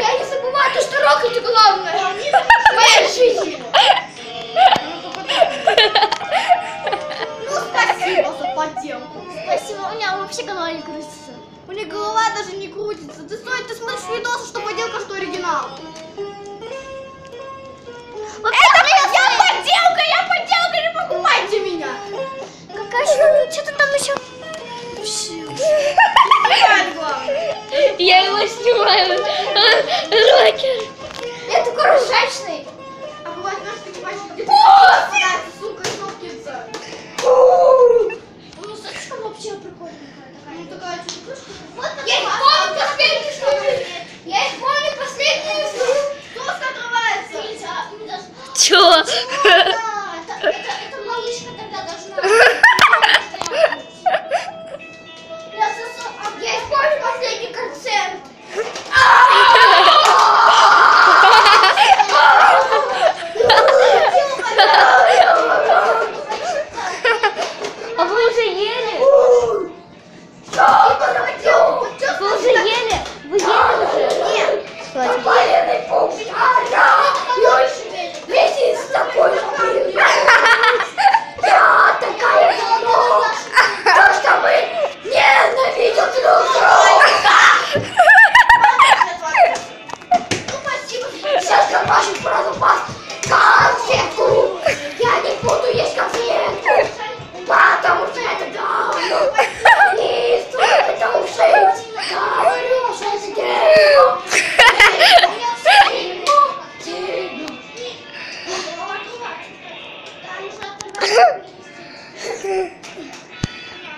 Я не забываю, то, что рок это главное. В моей жизни. Ну, спасибо за подделку. Спасибо. У меня вообще голова не крутится. У меня голова даже не крутится. Ты стоит, ты смотришь видосы, что снимаю. А, Рокер. Я такой ржачный. А бывает, знаешь, где ты сука, шопкинца. Ну, сачка вообще прикольненькая такая. Ну, такая чуть-чуть. Вот Я их помню последний, что ли? Я их помню последний, что нельзя. Чё? Друг друга. Сейчас компашек сразу вас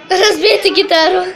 Разбейте гитару.